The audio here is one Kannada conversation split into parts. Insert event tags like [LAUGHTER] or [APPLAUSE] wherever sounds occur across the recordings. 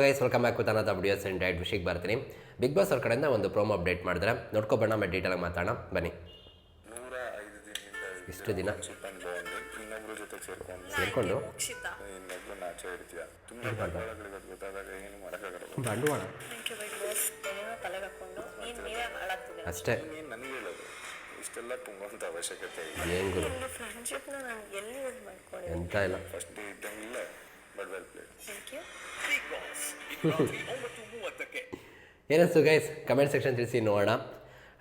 ಗೈಸ್ ವೆಲ್ಕಮ್ ಬ್ಯಾಕ್ ವಿತ್ ಅನ್ನದ ವಿಡಿಯೋಸ್ ಆ್ಯಂಡ್ ಡೈಟ್ ವಿಷಯಕ್ಕೆ ಬರ್ತೀನಿ ಬಿಗ್ ಬಾಸ್ ಅವ್ರ ಕಡೆಯಿಂದ ಒಂದು ಪ್ರೋಮೋ ಅಪ್ಡೇಟ್ ಮಾಡಿದ್ರೆ ನೋಡ್ಕೊಬೋಣ ಮತ್ತೆ ಡೀಟೇಲಾಗಿ ಮಾತಾಡೋಣ. ಬನ್ನಿ. ನೂರ ಐದು ದಿನದಿಂದ ಇಷ್ಟು ದಿನ? ಅಂಡ್ ಸೇರ್ಕೊಂಡು ಬಂಡವಾಳ. ಅಷ್ಟೇ. ಇಷ್ಟೆಲ್ಲ ತುಂಬುವಂಥ ಅವಶ್ಯಕತೆ ಇಲ್ಲ. ಎಂತ ಇಲ್ಲ. First ಇದ್ದಂಗಿಲ್ಲ but well played thank you ಏನಿಸ್ತು guys comment section ತಿಳಿಸಿ ನೋಡೋಣ.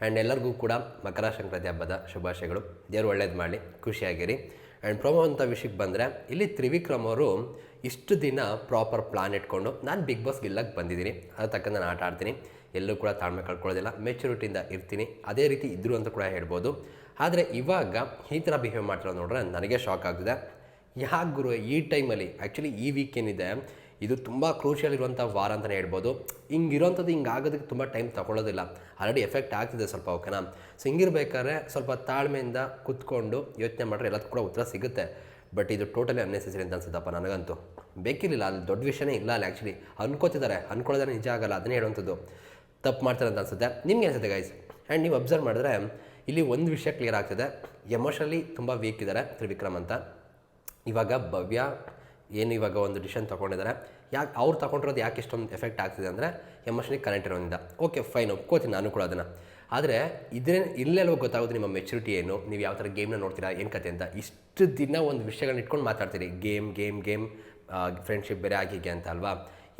ಆ್ಯಂಡ್ ಎಲ್ಲರಿಗೂ ಕೂಡ ಮಕರ ಸಂಕ್ರಾಂತಿ ಹಬ್ಬದ ಶುಭಾಶಯಗಳು. ದೇವರು ಒಳ್ಳೇದು ಮಾಡಲಿ ಖುಷಿಯಾಗಿರಿ. ಆ್ಯಂಡ್ ಪ್ರೊಮೋ ಅಂತ ವಿಷಯಕ್ಕೆ ಬಂದರೆ ಇಲ್ಲಿ ತ್ರಿವಿಕ್ರಮ್ ಅವರು ಇಷ್ಟು ದಿನ ಪ್ರಾಪರ್ ಪ್ಲಾನ್ ಇಟ್ಕೊಂಡು ನಾನು ಬಿಗ್ ಬಾಸ್ ಗೆಲ್ಲಕ್ಕೆ ಬಂದಿದ್ದೀನಿ. ಅದ್ರ ತಕ್ಕಂತೆ ನಾನು ಆಟ ಆಡ್ತೀನಿ. ಎಲ್ಲೂ ಕೂಡ ತಾಳ್ಮೆ ಕಳ್ಕೊಳ್ಳೋದಿಲ್ಲ. ಮೆಚುರಿಟಿಯಿಂದ ಇರ್ತೀನಿ. ಅದೇ ರೀತಿ ಇದ್ದರು ಅಂತ ಕೂಡ ಹೇಳ್ಬೋದು. ಆದರೆ ಇವಾಗ ಈ ಥರ ಬಿಹೇವ್ ಮಾಡ್ತಾರೆ ನೋಡ್ರೆ ನನಗೆ ಶಾಕ್ ಆಗ್ತಿದೆ. ಯಾಕೆ ಗುರು, ಈ ಟೈಮಲ್ಲಿ ಆ್ಯಕ್ಚುಲಿ ಈ ವೀಕ್ ಏನಿದೆ, ಇದು ತುಂಬ ಕ್ರೂಷಿಯಲ್ ಇರುವಂಥ ವಾರ ಅಂತಲೇ ಹೇಳ್ಬೋದು. ಹಿಂಗಿರೋಂಥದ್ದು ಹಿಂಗೆ ಆಗೋದಕ್ಕೆ ತುಂಬ ಟೈಮ್ ತಗೊಳ್ಳೋದಿಲ್ಲ. ಆಲ್ರೆಡಿ ಎಫೆಕ್ಟ್ ಆಗ್ತಿದೆ ಸ್ವಲ್ಪ ಓಕೆನಾ ಸೊ ಹಿಂಗಿರ್ಬೇಕಾದ್ರೆ ಸ್ವಲ್ಪ ತಾಳ್ಮೆಯಿಂದ ಕುತ್ಕೊಂಡು ಯೋಚನೆ ಮಾಡಿದ್ರೆ ಎಲ್ಲದಕ್ಕೂ ಕೂಡ ಉತ್ತರ ಸಿಗುತ್ತೆ. ಬಟ್ ಇದು ಟೋಟಲಿ ಅನ್ನೆಸೆಸರಿ ಅಂತ ಅನ್ಸುತ್ತಪ್ಪ ನನಗಂತೂ. ಬೇಕಿರಲಿಲ್ಲ, ಅಲ್ಲಿ ದೊಡ್ಡ ವಿಷಯನೇ ಇಲ್ಲ ಅಲ್ಲಿ ಆ್ಯಕ್ಚುಲಿ ಅನ್ಕೋತಿದ್ದಾರೆ, ಅನ್ಕೊಳ್ಳೋದೇ ನಿಜ ಆಗಲ್ಲ, ಅದನ್ನೇ ಹೇಳುವಂಥದ್ದು. ತಪ್ಪು ಮಾಡ್ತಾರೆ ಅಂತ ಅನ್ಸುತ್ತೆ. ನಿಮ್ಗೆ ಅನಿಸುತ್ತೆ ಗೈಸ್ ಆ್ಯಂಡ್ ನೀವು ಅಬ್ಸರ್ವ್ ಮಾಡಿದ್ರೆ ಇಲ್ಲಿ ಒಂದು ವಿಷಯ ಕ್ಲಿಯರ್ ಆಗ್ತಿದೆ. ಎಮೋಷನಲಿ ತುಂಬ ವೀಕ್ ಇದ್ದಾರೆ ತ್ರಿವಿಕ್ರಮ್ ಅಂತ. ಇವಾಗ ಭವ್ಯ ಏನು ಇವಾಗ ಒಂದು ಡಿಸಿಷನ್ ತೊಗೊಂಡಿದ್ದಾರೆ. ಯಾಕೆ ಅವ್ರು ತೊಗೊಂಡಿರೋದು ಯಾಕೆ ಇಷ್ಟೊಂದು ಎಫೆಕ್ಟ್ ಆಗ್ತಿದೆ ಅಂದರೆ ಎಮೋಷನಿಗೆ ಕನೆಕ್ಟ್ ಇರೋದ್ರಿಂದ. ಓಕೆ ಫೈನ್ ಒಪ್ಕೋತೀನಿ ನಾನು ಕೂಡ ಅದನ್ನು. ಆದರೆ ಇದೇ ಇಲ್ಲೆಲ್ಲೋ ಗೊತ್ತಾಗೋದು ನಿಮ್ಮ ಮೆಚುರಿಟಿ ಏನು, ನೀವು ಯಾವ ಥರ ಗೇಮ್ನ ನೋಡ್ತೀರಾ, ಏನು ಕತೆ ಅಂತ. ಇಷ್ಟು ದಿನ ಒಂದು ವಿಷಯಗಳನ್ನ ಇಟ್ಕೊಂಡು ಮಾತಾಡ್ತೀರಿ. ಗೇಮ್ ಗೇಮ್ ಗೇಮ್ ಫ್ರೆಂಡ್ಶಿಪ್ ಬೇರೆ ಆಗಿಗೆ ಅಂತ ಅಲ್ವಾ?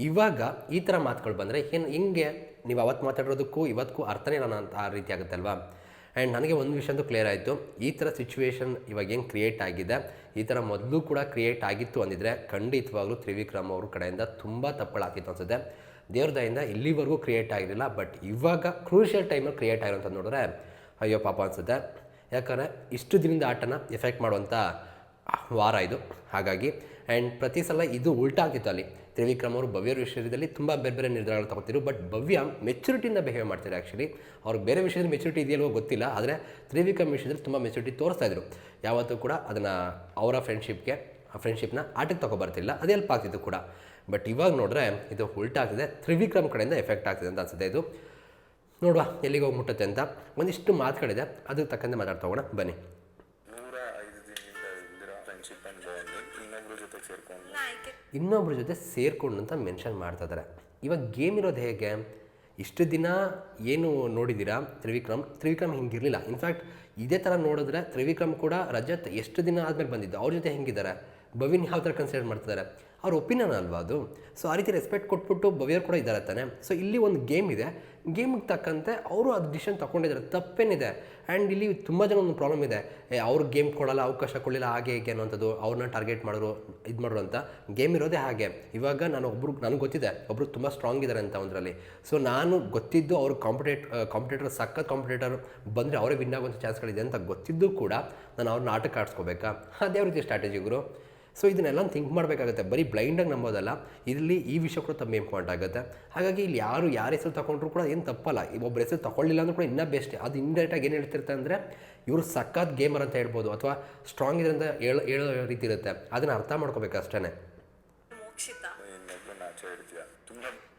ಇವಾಗ ಈ ಥರ ಮಾತುಗಳು ಬಂದರೆ ಏನು, ಹಿಂಗೆ? ನೀವು ಅವತ್ತು ಮಾತಾಡಿರೋದಕ್ಕೂ ಇವತ್ತಿಗೂ ಅರ್ಥನೇ ಇಲ್ಲ ಅಂತ ಆ ರೀತಿ ಆಗುತ್ತೆ ಅಲ್ವಾ? ಆ್ಯಂಡ್ ನನಗೆ ಒಂದು ವಿಷಯ ಅಂತೂ ಕ್ಲಿಯರ್ ಆಯಿತು. ಈ ಥರ ಸಿಚುವೇಶನ್ ಇವಾಗ ಏನು ಕ್ರಿಯೇಟ್ ಆಗಿದೆ? ಈ ಥರ ಮೊದಲು ಕೂಡ ಕ್ರಿಯೇಟ್ ಆಗಿತ್ತು ಅಂದಿದ್ರೆ ಖಂಡಿತವಾಗ್ಲೂ ತ್ರಿವಿಕ್ರಮ್ ಅವ್ರ ಕಡೆಯಿಂದ ತುಂಬ ತಪ್ಪಳಾಗಿತ್ತು ಅನ್ಸುತ್ತೆ. ದೇವ್ರ ದಯಿಂದ ಇಲ್ಲಿವರೆಗೂ ಕ್ರಿಯೇಟ್ ಆಗಿರಲಿಲ್ಲ ಬಟ್ ಇವಾಗ ಕ್ರೂಷಿಯಲ್ ಟೈಮಲ್ಲಿ ಕ್ರಿಯೇಟ್ ಆಗಿರೋಂಥ ನೋಡಿದ್ರೆ ಅಯ್ಯೋ ಪಾಪ ಅನಿಸುತ್ತೆ. ಯಾಕಂದರೆ ಇಷ್ಟು ದಿನದ ಆಟನ ಎಫೆಕ್ಟ್ ಮಾಡುವಂಥ ವಾರ ಇದು. ಹಾಗಾಗಿ ಆ್ಯಂಡ್ ಪ್ರತಿ ಸಲ ಇದು ಉಲ್ಟಾ ಆಗ್ತಿತ್ತು ಅಲ್ಲಿ. ತ್ರಿವಿಕ್ರಮ್ ಅವರು ಭವ್ಯರ ವಿಷಯದಲ್ಲಿ ತುಂಬ ಬೇರೆ ಬೇರೆ ನಿರ್ಧಾರಗಳು ತಗೋತಿದ್ರು ಬಟ್ ಭವ್ಯ ಮೆಚುರಿಟಿಯಿಂದ ಬಿಹೇವ್ ಮಾಡ್ತಾರೆ ಆ್ಯಕ್ಚುಲಿ ಅವ್ರಿಗೆ ಬೇರೆ ವಿಷಯದಲ್ಲಿ ಮೆಚುರಿಟಿ ಇದೆಯಲ್ವೋ ಗೊತ್ತಿಲ್ಲ. ಆದರೆ ತ್ರಿವಿಕ್ರಮ್ ವಿಷಯದಲ್ಲಿ ತುಂಬ ಮೆಚುರಿಟಿ ತೋರಿಸ್ತಾ ಇದ್ರು. ಯಾವತ್ತೂ ಕೂಡ ಅದನ್ನು ಅವರ ಫ್ರೆಂಡ್ಶಿಪ್ಗೆ ಆ ಫ್ರೆಂಡ್ಶಿಪ್ನ ಆಟಕ್ಕೆ ತೊಗೊಬರ್ತಿಲ್ಲ. ಅದು ಹೆಲ್ಪ್ ಆಗ್ತಿತ್ತು ಕೂಡ. ಬಟ್ ಇವಾಗ ನೋಡಿದ್ರೆ ಇದು ಉಲ್ಟಾಗ್ತಿದೆ ತ್ರಿವಿಕ್ರಮ್ ಕಡೆಯಿಂದ ಎಫೆಕ್ಟ್ ಆಗ್ತಿದೆ ಅಂತ ಅನ್ಸುತ್ತೆ ಇದು. ನೋಡುವ ಎಲ್ಲಿಗೆ ಹೋಗಿ ಮುಟ್ಟುತ್ತೆ ಅಂತ ಒಂದಿಷ್ಟು ಮಾತುಗಳಿದೆ. ಅದಕ್ಕೆ ತಕ್ಕಂತೆ ಮಾತಾಡ್ತಾ ಹೋಗೋಣ. ಬನ್ನಿ. ಆಯ್ಕೆ ಇನ್ನೊಬ್ರ ಜೊತೆ ಸೇರಿಕೊಂಡು ಅಂತ ಮೆನ್ಷನ್ ಮಾಡ್ತಾ ಇದ್ದಾರೆ ಇವಾಗ ಗೇಮ್ ಇರೋದು ಹೇಗೆ? ಇಷ್ಟು ದಿನ ಏನು ನೋಡಿದ್ದೀರಾ ತ್ರಿವಿಕ್ರಮ್? ತ್ರಿವಿಕ್ರಮ್ ಹಿಂಗಿರಲಿಲ್ಲ. ಇನ್ಫ್ಯಾಕ್ಟ್ ಇದೇ ಥರ ನೋಡಿದ್ರೆ ತ್ರಿವಿಕ್ರಮ್ ಕೂಡ ರಜತ್ ಎಷ್ಟು ದಿನ ಆದಮೇಲೆ ಬಂದಿದ್ದು? ಅವ್ರ ಜೊತೆ ಹೆಂಗಿದ್ದಾರೆ? ಭವಿನ್ ಯಾವ ಥರ ಕನ್ಸಿಡರ್ ಮಾಡ್ತಿದ್ದಾರೆ? ಅವ್ರ ಒಪಿನಿಯನ್ ಅಲ್ವಾ ಅದು? ಸೊ ಆ ರೀತಿ ರೆಸ್ಪೆಕ್ಟ್ ಕೊಟ್ಬಿಟ್ಟು ಬವಿಯರ್ ಕೂಡ ಇದ್ದಾರೆ ತಾನೆ. ಸೊ ಇಲ್ಲಿ ಒಂದು ಗೇಮ್ ಇದೆ. ಗೇಮಿಗೆ ತಕ್ಕಂತೆ ಅವರು ಅದು ಡಿಸಿಷನ್ ತೊಗೊಂಡಿದ್ದಾರೆ ತಪ್ಪೇನಿದೆ. ಆ್ಯಂಡ್ ಇಲ್ಲಿ ತುಂಬ ಜನ ಒಂದು ಪ್ರಾಬ್ಲಮ್ ಇದೆ. ಅವ್ರು ಗೇಮ್ ಕೊಡಲ್ಲ, ಅವಕಾಶ ಕೊಡಲಿಲ್ಲ, ಹಾಗೆ ಹೇಗೆ ಅನ್ನೋಂಥದ್ದು ಅವ್ರನ್ನ ಟಾರ್ಗೆಟ್ ಮಾಡೋರು, ಇದು ಮಾಡೋರು ಅಂತ. ಗೇಮ್ ಇರೋದೇ ಹಾಗೆ. ಇವಾಗ ನಾನು ಒಬ್ರು, ನನಗೆ ಗೊತ್ತಿದೆ. ಒಬ್ರು ತುಂಬ ಸ್ಟ್ರಾಂಗ್ ಇದ್ದಾರೆ ಅಂತ ಒಂದರಲ್ಲಿ. ಸೊ ನಾನು ಗೊತ್ತಿದ್ದು ಅವ್ರ ಕಾಂಪಿಟೇಟ್ ಕಾಂಪಿಟೇಟರ್ ಸಖತ್ ಕಾಂಪಿಟೇಟರ್ ಬಂದರೆ ಅವರೇ ವಿನ್ ಆಗುವಂಥ ಚಾನ್ಸ್ಗಳಿದೆ ಅಂತ ಗೊತ್ತಿದ್ದು ಕೂಡ ನಾನು ಅವ್ರನ್ನ ಆಟಕ್ಕೆ ಆಡಿಸ್ಕೋಬೇಕಾ? ಅದೇ ರೀತಿ ಸ್ಟ್ರಾಟಜಿಗಳು ಸೊ ಇದನ್ನೆಲ್ಲ ಥಿಂಕ್ ಮಾಡಬೇಕಾಗುತ್ತೆ. ಬರೀ ಬ್ಲೈಂಡಾಗಿ ನಂಬೋದಲ್ಲ. ಇಲ್ಲಿ ಈ ವಿಷಯ ಕೂಡ ತಮ್ಮ ಇಂಪಾರ್ಟೆಂಟ್ ಆಗುತ್ತೆ. ಹಾಗಾಗಿ ಇಲ್ಲಿ ಯಾರು ಯಾರ ಹೆಸರು ತಗೊಂಡ್ರು ಕೂಡ ಏನು ತಪ್ಪಲ್ಲ. ಒಬ್ಬ ಹೆಸರು ತಗೊಳ್ಳಿಲ್ಲ ಅಂದ್ರೂ ಕೂಡ ಇನ್ನೂ ಬೆಸ್ಟ್ ಅದು ಇಂಡೈರೆಕ್ಟಾಗಿ ಏನು ಹೇಳ್ತಿರುತ್ತೆ ಅಂದರೆ, ಇವರು ಸಖತ್ ಗೇಮರ್ ಅಂತ ಹೇಳ್ಬೋದು. ಅಥವಾ ಸ್ಟ್ರಾಂಗ್ ಇದರಿಂದ ಹೇಳೋ ಹೇಳೋ ರೀತಿ ಇರುತ್ತೆ. ಅದನ್ನು ಅರ್ಥ ಮಾಡ್ಕೋಬೇಕು ಅಷ್ಟೇ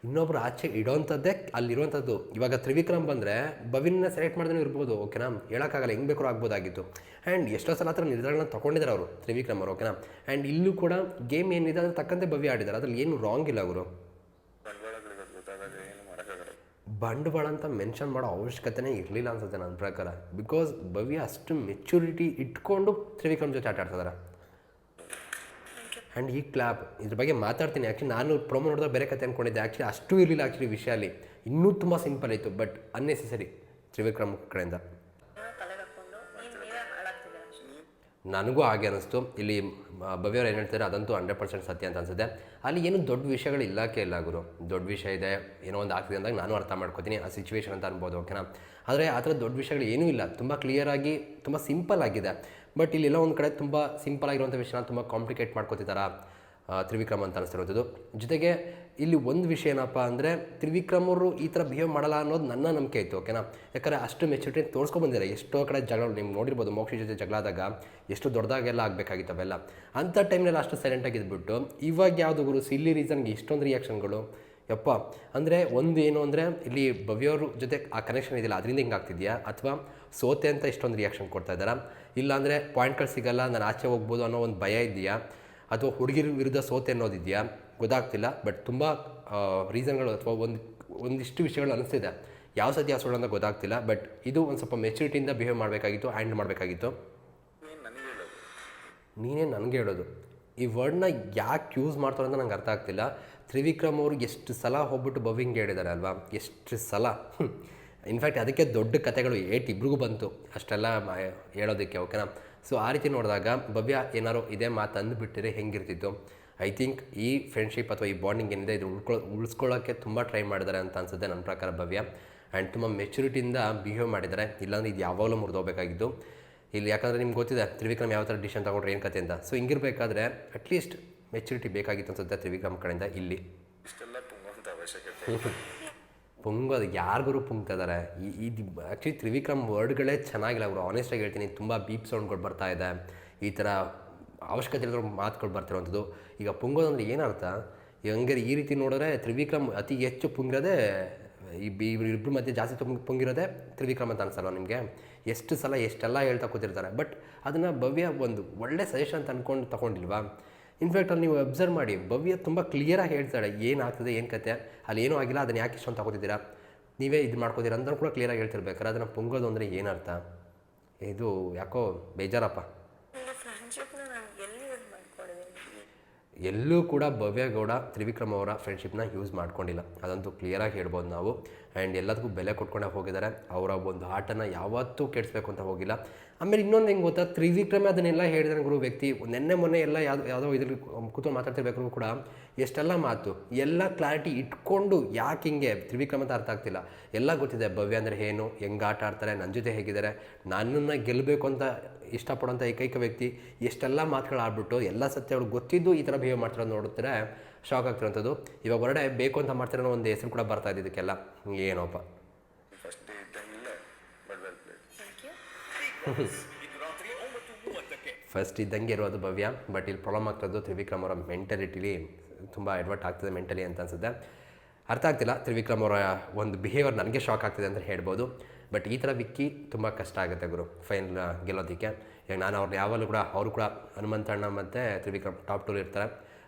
ಇನ್ನೊಬ್ರು ಆಚೆ ಇಡೋಂಥದ್ದೇ ಅಲ್ಲಿರುವಂಥದ್ದು. ಇವಾಗ ತ್ರಿವಿಕ್ರಮ್ ಬಂದರೆ ಬವಿನ್ನ ಸೆಲೆಕ್ಟ್ ಮಾಡ್ದೇ ಇರ್ಬೋದು ಓಕೆನಾ ಹೇಳೋಕ್ಕಾಗಲ್ಲ, ಹೆಂಗೆ ಬೇಕಾದ್ರೂ ಆಗ್ಬೋದಾಗಿತ್ತು. ಆ್ಯಂಡ್ ಎಷ್ಟೋ ಸಲ ಹತ್ರ ನಿರ್ಧಾರಗಳನ್ನ ತೊಗೊಂಡಿದ್ದಾರೆ ಅವರು, ತ್ರಿವಿಕ್ರಮ್ ಅವರು ಓಕೆನಾ ಆ್ಯಂಡ್ ಇಲ್ಲೂ ಕೂಡ ಗೇಮ್ ಏನಿದೆ ಅದ್ರ ತಕ್ಕಂತೆ ಬವಿ ಆಡಿದ್ದಾರೆ ಅದ್ರಲ್ಲಿ ಏನು ರಾಂಗ್ ಇಲ್ಲ ಅವರು ಬಂಡವಾಳ ಅಂತ ಮೆನ್ಷನ್ ಮಾಡೋ ಅವಶ್ಯಕತೆನೇ ಇರಲಿಲ್ಲ ಅನ್ಸುತ್ತೆ ನನ್ನ ಪ್ರಕಾರ. ಬಿಕಾಸ್ ಭವ್ಯ ಅಷ್ಟು ಮೆಚುರಿಟಿ ಇಟ್ಕೊಂಡು ತ್ರಿವಿಕ್ರಮ್ ಜೊತೆ ಆಟ ಆಡ್ತಿದ್ದಾರೆ ಆ್ಯಂಡ್ ಈ ಕ್ಲಾಪ್ ಇದ್ರ ಬಗ್ಗೆ ಮಾತಾಡ್ತೀನಿ. ಆ್ಯಕ್ಚುಲಿ ನಾನು ಪ್ರೊಮೋ ನೋಡಿದ್ರೆ ಬೇರೆ ಕತೆ ಅಂದ್ಕೊಂಡಿದ್ದೆ ಆ್ಯಕ್ಚುಲಿ ಅಷ್ಟು ಇರಲಿಲ್ಲ ಆ್ಯಕ್ಚುಲಿ ವಿಷಯ ಅಲ್ಲಿ. ಇನ್ನೂ ತುಂಬ ಸಿಂಪಲ್ ಆಯಿತು ಬಟ್ ಅನ್ನೆಸೆಸರಿ ತ್ರಿವಿಕ್ರಮ್ ಕಡೆಯಿಂದ. ನನಗೂ ಹಾಗೆ ಅನ್ನಿಸ್ತು ಇಲ್ಲಿ ಭವ್ಯವ್ರು ಏನು ಹೇಳ್ತಾರೆ, ಅದಂತೂ ಹಂಡ್ರೆಡ್ ಪರ್ಸೆಂಟ್ ಸತ್ಯ ಅಂತ ಅನ್ಸುತ್ತೆ. ಅಲ್ಲಿ ಏನು ದೊಡ್ಡ ವಿಷಯಗಳು ಇಲ್ಲಕ್ಕೆ ಇಲ್ಲ ಗುರು. ದೊಡ್ಡ ವಿಷಯ ಇದೆ, ಏನೋ ಒಂದು ಆಗ್ತಿದೆ ಅಂದಾಗ ನಾನು ಅರ್ಥ ಮಾಡ್ಕೋತೀನಿ. ಆ ಸಿಚುವೇಶನ್ ಅಂತ ಅನ್ಬೋದು ಓಕೆನಾ ಆದರೆ ಆ ಥರ ದೊಡ್ಡ ವಿಷಯಗಳು ಏನೂ ಇಲ್ಲ. ತುಂಬ ಕ್ಲಿಯರಾಗಿ ತುಂಬ ಸಿಂಪಲ್ ಆಗಿದೆ. ಬಟ್ ಇಲ್ಲೆಲ್ಲ ಒಂದು ಕಡೆ ತುಂಬ ಸಿಂಪಲ್ ಆಗಿರುವಂಥ ವಿಷಯನ ತುಂಬ ಕಾಂಪ್ಲಿಕೇಟ್ ಮಾಡ್ಕೋತಿದ್ದಾರೆ ತ್ರಿವಿಕ್ರಮ ಅಂತ ಅನಿಸ್ತಿರೋದು. ಜೊತೆಗೆ ಇಲ್ಲಿ ಒಂದು ವಿಷಯ ಏನಪ್ಪ ಅಂದರೆ ತ್ರಿವಿಕ್ರಮ್ ಅವರು ಈ ಥರ ಬಿಹೇವ್ ಮಾಡಲ್ಲ ಅನ್ನೋದು ನನ್ನ ನಂಬಿಕೆ ಇತ್ತು ಓಕೆನಾ ಯಾಕಂದರೆ ಅಷ್ಟು ಮೆಚುರಿಟಿ ತೋರಿಸ್ಕೊಂಡ್ಬಂದಿದ್ದಾರೆ ಎಷ್ಟೋ ಕಡೆ ಜಗಳ ನೀವು ನೋಡಿರ್ಬೋದು ಮೋಕ್ಷಿ ಜೊತೆ ಜಗಳಾದಾಗ ಎಷ್ಟು ದೊಡ್ಡದಾಗೆಲ್ಲ ಆಗಬೇಕಾಗಿತ್ತು ಅವೆಲ್ಲ ಅಂಥ ಟೈಮ್ನಲ್ಲಿ ಅಷ್ಟು ಸೈಲೆಂಟಾಗಿ ಇದ್ಬಿಟ್ಟು ಇವಾಗ ಯಾವುದು ಗುರು? ಸಿಲ್ಲಿ ರೀಸನ್ಗೆ ಇಷ್ಟೊಂದು ರಿಯಾಕ್ಷನ್ಗಳು ಯಪ್ಪ, ಅಂದರೆ ಒಂದು ಏನು ಅಂದರೆ ಇಲ್ಲಿ ಭವ್ಯವ್ರ ಜೊತೆ ಆ ಕನೆಕ್ಷನ್ ಇದೆಯಲ್ಲ ಅದರಿಂದ ಹಿಂಗೆ ಆಗ್ತಿದೆಯಾ? ಅಥವಾ ಸೋತೆ ಅಂತ ಇಷ್ಟೊಂದು ರಿಯಾಕ್ಷನ್ ಕೊಡ್ತಾ ಇದ್ದಾರಾ? ಇಲ್ಲಾಂದರೆ ಪಾಯಿಂಟ್ಗಳು ಸಿಗಲ್ಲ, ನಾನು ಆಚೆ ಹೋಗ್ಬೋದು ಅನ್ನೋ ಒಂದು ಭಯ ಇದೆಯಾ? ಅಥವಾ ಹುಡುಗಿರ ವಿರುದ್ಧ ಸೋತೆ ಅನ್ನೋದಿದೆಯಾ? ಗೊತ್ತಾಗ್ತಿಲ್ಲ ಬಟ್ ತುಂಬ ರೀಸನ್ಗಳು ಅಥವಾ ಒಂದು, ಒಂದಿಷ್ಟು ವಿಷಯಗಳು ಅನಿಸ್ತಿದೆ. ಯಾವ ಸತಿ ಯಾವ ಸುಳ್ಳು ಅಂತ ಗೊತ್ತಾಗ್ತಿಲ್ಲ ಬಟ್ ಇದು ಒಂದು ಸ್ವಲ್ಪ ಮೆಚುರಿಟಿಯಿಂದ ಬಿಹೇವ್ ಮಾಡಬೇಕಾಗಿತ್ತು ಹ್ಯಾಂಡ್ ಮಾಡಬೇಕಾಗಿತ್ತು. ನೀನೇ ನನಗೆ ಹೇಳೋದು. ಈ ವರ್ಡ್ನ ಯಾಕೆ ಯೂಸ್ ಮಾಡ್ತಾರೆ ಅಂತ ನಂಗೆ ಅರ್ಥ ಆಗ್ತಿಲ್ಲ. ತ್ರಿವಿಕ್ರಮ್ ಅವರು ಎಷ್ಟು ಸಲ ಹೋಗ್ಬಿಟ್ಟು ಬವಿಂಗ್ ಹೇಳಿದ್ದಾರೆ ಅಲ್ವಾ? ಎಷ್ಟು ಸಲ? ಇನ್ಫ್ಯಾಕ್ಟ್ ಅದಕ್ಕೆ ದೊಡ್ಡ ಕತೆಗಳು ಏಟ್ ಇಬ್ರಿಗೂ ಬಂತು. ಅಷ್ಟೆಲ್ಲ ಹೇಳೋದಕ್ಕೆ ಓಕೆನಾ ಸೊ ಆ ರೀತಿ ನೋಡಿದಾಗ ಭವ್ಯ ಏನಾರು ಇದೇ ಮಾತು ಅಂದುಬಿಟ್ಟಿರೆ ಹೆಂಗಿರ್ತಿತ್ತು? ಐ ಥಿಂಕ್ ಈ ಫ್ರೆಂಡ್ಶಿಪ್ ಅಥವಾ ಈ ಬಾಂಡಿಂಗ್ ಏನಿದೆ, ಇದು ಉಳ್ಕೊ ಉಳಿಸ್ಕೊಳ್ಳೋಕ್ಕೆ ತುಂಬ ಟ್ರೈ ಮಾಡಿದ್ದಾರೆ ಅಂತ ಅನ್ಸುತ್ತೆ ನನ್ನ ಪ್ರಕಾರ ಭವ್ಯ. ಆ್ಯಂಡ್ ತುಂಬ ಮೆಚುರಿಟಿಯಿಂದ ಬಿಹೇವ್ ಮಾಡಿದ್ದಾರೆ ಇಲ್ಲಾಂದ್ರೆ ಇದು ಯಾವಾಗಲೂ ಮುರಿದೋಗ್ಬೇಕಾಗಿದ್ದು. ಇಲ್ಲಿ ಯಾಕಂದರೆ ನಿಮ್ಗೆ ಗೊತ್ತಿದೆ, ತ್ರಿವಿಕ್ರಮ್ ಯಾವ ಥರ ಡಿಶನ್ ತೊಗೊಂಡ್ರೆ, ಏನು ಕತೆ ಅಂತ. ಸೊ ಹಿಂಗಿರ್ಬೇಕಾದ್ರೆ ಅಟ್ಲೀಸ್ಟ್ ಮೆಚುರಿಟಿ ಬೇಕಾಗಿತ್ತು ಅನ್ಸುತ್ತೆ ತ್ರಿವಿಕ್ರಮ್ ಕಡೆಯಿಂದ ಇಲ್ಲಿ. ಇಷ್ಟೆಲ್ಲ ಪುಂಗುವಂಥ ಅವಶ್ಯಕತೆ. [LAUGHS] ಪುಂಗೋದು ಯಾರಿಗೂ ಪುಂಗ್ತಿದ್ದಾರೆ ಈ ಇದು ಆ್ಯಕ್ಚುಲಿ ತ್ರಿವಿಕ್ರಮ್ ವರ್ಡ್ಗಳೇ ಚೆನ್ನಾಗಿಲ್ಲ. ಅವರು ಆನೆಸ್ಟಾಗಿ ಹೇಳ್ತೀನಿ ತುಂಬ ಬೀಪ್ ಸೌಂಡ್ಗಳು ಬರ್ತಾ ಇದೆ. ಈ ಥರ ಅವಶ್ಯಕತೆ ಇಲ್ಲದ ಮಾತುಗಳು ಬರ್ತಿರೋವಂಥದ್ದು ಈಗ ಪುಂಗೋದು ಅಂದರೆ ಏನರ್ಥ? ಹಂಗಾರೆ ಈ ರೀತಿ ನೋಡಿದ್ರೆ ತ್ರಿವಿಕ್ರಮ್ ಅತಿ ಹೆಚ್ಚು ಪುಂಗಿರೋದೇ ಈ ಬಿ ಇಬ್ಬರು ಮಧ್ಯೆ ಜಾಸ್ತಿ ತುಂಬ ಪುಂಗಿರೋದೇ ತ್ರಿವಿಕ್ರಮ್ ಅಂತ ಅನ್ಸಲ್ಲ ನಿಮಗೆ? ಎಷ್ಟು ಸಲ ಎಷ್ಟೆಲ್ಲ ಹೇಳ್ತಾ ಕೂತಿರ್ತಾರೆ. ಬಟ್ ಅದನ್ನು ಭವ್ಯ ಒಂದು ಒಳ್ಳೆ ಸಜೆಷನ್ ಅಂತ ಅಂದ್ಕೊಂಡು ತೊಗೊಂಡಿಲ್ವಾ? ಇನ್ಫ್ಯಾಕ್ಟ್ ಅಲ್ಲಿ ನೀವು ಅಬ್ಸರ್ವ್ ಮಾಡಿ ಭವ್ಯ ತುಂಬ ಕ್ಲಿಯರಾಗಿ ಹೇಳ್ತಾಳೆ ಏನಾಗ್ತದೆ ಏನು ಕತೆ ಅಲ್ಲಿ ಏನೂ ಆಗಿಲ್ಲ ಅದನ್ನು ಯಾಕೆ ಇಷ್ಟೊಂದು ತಗೋತಿದ್ದೀರಾ? ನೀವೇ ಇದು ಮಾಡ್ಕೋತೀರಾ ಅಂದ್ರೂ ಕೂಡ ಕ್ಲಿಯರಾಗಿ ಹೇಳ್ತಿರ್ಬೇಕಾರೆ ಅದನ್ನು ಪುಂಗೋದು ಅಂದರೆ ಏನರ್ಥ ಇದು ಯಾಕೋ ಬೇಜಾರಪ್ಪ. ಎಲ್ಲೂ ಕೂಡ ಭವ್ಯಗೌಡ ತ್ರಿವಿಕ್ರಮ್ ಅವರ ಫ್ರೆಂಡ್ಶಿಪ್ನ ಯೂಸ್ ಮಾಡ್ಕೊಂಡಿಲ್ಲ. ಅದಂತೂ ಕ್ಲಿಯರಾಗಿ ಹೇಳ್ಬೋದು ನಾವು. ಆ್ಯಂಡ್ ಎಲ್ಲದಕ್ಕೂ ಬೆಲೆ ಕೊಟ್ಕೊಂಡೇ ಹೋಗಿದ್ದಾರೆ. ಅವರ ಒಂದು ಆಟನ ಯಾವತ್ತೂ ಕೆಡಿಸ್ಬೇಕು ಅಂತ ಹೋಗಿಲ್ಲ. ಆಮೇಲೆ ಇನ್ನೊಂದು ಹೆಂಗೆ ಗೊತ್ತಾ? ತ್ರಿವಿಕ್ರಮೆ ಅದನ್ನೆಲ್ಲ ಹೇಳಿದಾನೆ ಗುರು ವ್ಯಕ್ತಿ. ನೆನ್ನೆ, ಮೊನ್ನೆ ಎಲ್ಲ ಯಾವ್ದು, ಯಾವುದೋ ಇದ್ರಲ್ಲಿ ಕೂತು ಮಾತಾಡ್ತಿರ್ಬೇಕು ಕೂಡ. ಎಷ್ಟೆಲ್ಲ ಮಾತು, ಎಲ್ಲ ಕ್ಲಾರಿಟಿ ಇಟ್ಕೊಂಡು ಯಾಕೆ ಹಿಂಗೆ ತ್ರಿವಿಕ್ರಮ ಅಂತ ಅರ್ಥ ಆಗ್ತಿಲ್ಲ. ಎಲ್ಲ ಗೊತ್ತಿದೆ, ಭವ್ಯ ಅಂದರೆ ಏನು, ಹೆಂಗೆ ಆಟ ಆಡ್ತಾರೆ ನನ್ನ ಜೊತೆ ಹೇಗಿದ್ದಾರೆ, ನನ್ನನ್ನು ಗೆಲ್ಲಬೇಕು ಅಂತ ಇಷ್ಟಪಡೋಂಥ ಏಕೈಕ ವ್ಯಕ್ತಿ, ಎಷ್ಟೆಲ್ಲ ಮಾತುಗಳು ಆಡ್ಬಿಟ್ಟು, ಎಲ್ಲ ಸತ್ಯ ಅವ್ರಿಗೆ ಗೊತ್ತಿದ್ದು ಈ ಥರ ಬಿಹೇವ್ ಮಾಡ್ತಾರೆ ನೋಡಿದ್ರೆ ಶಾಕ್ ಆಗ್ತಿರೋಂಥದ್ದು. ಇವಾಗ ಹೊರಡೆ ಬೇಕು ಅಂತ ಮಾಡ್ತಿರೋ ಒಂದು ಹೆಸರು ಕೂಡ ಬರ್ತಾ ಇದೆ ಇದಕ್ಕೆಲ್ಲ. ಏನೋಪ್ಪ first day ಇದ್ದಂಗಿಲ್ಲ but well played thank you first ಇದ್ದಂಗೆ ಇರೋದು ಭವ್ಯ ಬಟ್ ಇಲ್ಲಿ ಪ್ರಾಬ್ಲಮ್ ಆಗ್ತಿರೋದು ತ್ರಿವಿಕ್ರಮ್ ಅವರ ಮೆಂಟಲಿಟಿಲಿ ತುಂಬ ಎಡ್ವರ್ಟ್ ಆಗ್ತದೆ ಮೆಂಟಲಿ ಅಂತ ಅನ್ಸುತ್ತೆ. ಅರ್ಥ ಆಗ್ತಿಲ್ಲ, ತ್ರಿವಿಕ್ರಮ್ ಅವರ ಒಂದು ಬಿಹೇವಿಯರ್ ನನಗೆ ಶಾಕ್ ಆಗ್ತಿದೆ ಅಂತ ಹೇಳ್ಬೋದು. ಬಟ್ ಈ ಥರ ವಿಕ್ಕಿ ತುಂಬ ಕಷ್ಟ ಆಗುತ್ತೆ ಗುರು ಫೈನಲ್ ಗೆಲ್ಲೋದಕ್ಕೆ. ಈಗ ನಾನು ಅವ್ರನ್ನ ಯಾವಾಗಲೂ ಕೂಡ, ಅವರು ಕೂಡ ಹನುಮಂತಣ್ಣ ಮತ್ತು ತ್ರಿವಿಕ್ರಮ್ ಟಾಪ್ ಟೂರ್ ಇರ್ತಾರೆ.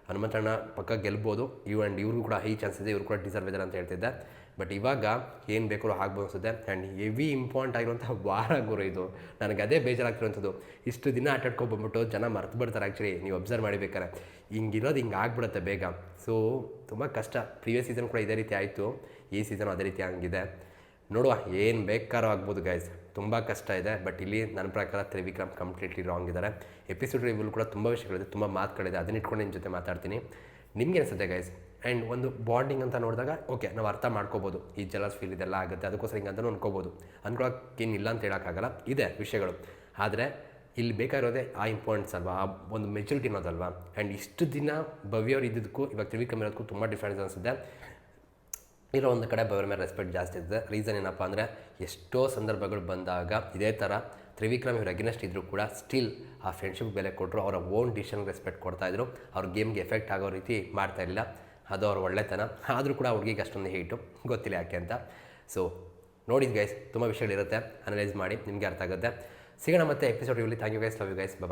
ಹನುಮಂತಣ್ಣ ಪಕ್ಕ ಗೆಲ್ಬೋದು. ಇವು ಆ್ಯಂಡ್ ಇವ್ರಿಗೂ ಕೂಡ ಹೈ ಚಾನ್ಸ್ ಇದೆ, ಇವ್ರು ಕೂಡ ಡಿಸರ್ವ್ ಇದ್ದಾರೆ ಅಂತ ಹೇಳ್ತಿದ್ದೆ. ಬಟ್ ಇವಾಗ ಏನು ಬೇಕಾದ್ರೂ ಆಗ್ಬೋದು ಅನ್ಸುತ್ತೆ. ಆ್ಯಂಡ್ ಹೆವಿ ಇಂಪಾರ್ಟೆಂಟ್ ಆಗಿರುವಂಥ ವಾರ ಗುರು ಇದು. ನನಗೆ ಅದೇ ಬೇಜಾರಾಗ್ತಿರುವಂಥದ್ದು. ಇಷ್ಟು ದಿನ ಆಟಾಡ್ಕೊಂಡು ಬಂದ್ಬಿಟ್ಟು ಜನ ಮರ್ತು ಬಿಡ್ತಾರೆ ಆ್ಯಕ್ಚುಲಿ ನೀವು ಅಬ್ಸರ್ವ್ ಮಾಡಿಬೇಕಾರೆ ಹಿಂಗಿರೋದು ಹಿಂಗೆ ಆಗ್ಬಿಡುತ್ತೆ ಬೇಗ. ಸೊ ತುಂಬ ಕಷ್ಟ. ಪ್ರೀವಿಯಸ್ ಸೀಸನ್ ಕೂಡ ಇದೇ ರೀತಿ ಆಯಿತು. ಈ ಸೀಸನ್ ಅದೇ ರೀತಿ ಹಂಗಿದೆ. ನೋಡುವ ಏನು ಬೇಕಾರೋ ಆಗ್ಬೋದು ಗೈಸ್ ತುಂಬ ಕಷ್ಟ ಇದೆ. ಬಟ್ ಇಲ್ಲಿ ನನ್ನ ಪ್ರಕಾರ ತ್ರಿವಿಕ್ರಮ್ ಕಂಪ್ಲೀಟ್ಲಿ ರಾಂಗ್ ಇದ್ದಾರೆ. ಎಪಿಸೋಡ್ ರಿವ್ಯೂಲ್ ಕೂಡ ತುಂಬ ವಿಷಯಗಳಿದೆ. ತುಂಬ ಮಾತುಗಳಿದೆ. ಅದನ್ನ ಇಟ್ಕೊಂಡು ನಿಮ್ಮ ಜೊತೆ ಮಾತಾಡ್ತೀನಿ. ನಿಮ್ಗೆ ಅನಿಸುತ್ತೆ ಗೈಸ್ ಆ್ಯಂಡ್ ಒಂದು ಬಾಂಡಿಂಗ್ ಅಂತ ನೋಡಿದಾಗ ಓಕೆ ನಾವು ಅರ್ಥ ಮಾಡ್ಕೋಬೋದು. ಈ ಜಲಸ್ ಫೀಲ್ ಇದೆಲ್ಲ ಆಗುತ್ತೆ, ಅದಕ್ಕೋಸ್ಕರ ಹಿಂಗೆ ಅಂತಲೂ ಅನ್ಕೋಬೋದು. ಅನ್ಕೊಳಕ್ಕೇನಿಲ್ಲ ಅಂತ ಹೇಳೋಕ್ಕಾಗಲ್ಲ. ಇದೆ ವಿಷಯಗಳು. ಆದರೆ ಇಲ್ಲಿ ಬೇಕಾಗಿರೋದೇ ಆ ಇಂಪಾರ್ಟೆನ್ಸ್ ಅಲ್ವಾ? ಆ ಒಂದು ಮೆಚುರಿಟಿ ಅನ್ನೋದಲ್ವಾ? ಆ್ಯಂಡ್ ಇಷ್ಟು ದಿನ ಭವ್ಯವ್ರು ಇದ್ದಿದ್ದಕ್ಕೂ, ಇವಾಗ ತ್ರಿವಿಕ್ರಮ್ ಇರೋದಕ್ಕೂ ತುಂಬ ಡಿಫ್ರೆನ್ಸ್ ಅನಿಸುತ್ತೆ. ಇರೋ ಒಂದು ಕಡೆ ಭವ್ಯರ ಮೇಲೆ ರೆಸ್ಪೆಕ್ಟ್ ಜಾಸ್ತಿ ಇರ್ತದೆ. ರೀಸನ್ ಏನಪ್ಪ ಅಂದರೆ, ಎಷ್ಟೋ ಸಂದರ್ಭಗಳು ಬಂದಾಗ ಇದೇ ಥರ ತ್ರಿವಿಕ್ರಮ್ ಇವ್ರು ಅಗೇನೆಸ್ಟ್ ಇದ್ದರೂ ಕೂಡ ಸ್ಟಿಲ್ ಆ ಫ್ರೆಂಡ್ಶಿಪ್ ಬೆಲೆ ಕೊಟ್ಟರು ಅವರ ಓನ್ ಡಿಸಿಷನ್ ರೆಸ್ಪೆಕ್ಟ್ ಕೊಡ್ತಾಯಿದ್ರು ಅವ್ರ ಗೇಮ್ಗೆ ಎಫೆಕ್ಟ್ ಆಗೋ ರೀತಿ ಮಾಡ್ತಾ ಇರಲಿಲ್ಲ. ಅದು ಅವ್ರ ಒಳ್ಳೆತನ. ಆದರೂ ಕೂಡ ಹುಡುಗಿಗೆ ಅಷ್ಟೊಂದು ಹೇಟು ಗೊತ್ತಿಲ್ಲ ಯಾಕೆ ಅಂತ. ಸೊ ನೋಡಿದ್ ಗೈಸ್ ತುಂಬ ವಿಷಯಗಳಿರುತ್ತೆ. ಅನಲೈಸ್ ಮಾಡಿ, ನಿಮಗೆ ಅರ್ಥ ಆಗುತ್ತೆ. ಸಿಗೋಣ ಮತ್ತೆ ಎಪಿಸೋಡ್ ಇಲ್ಲಿ thank you guys love you guys bye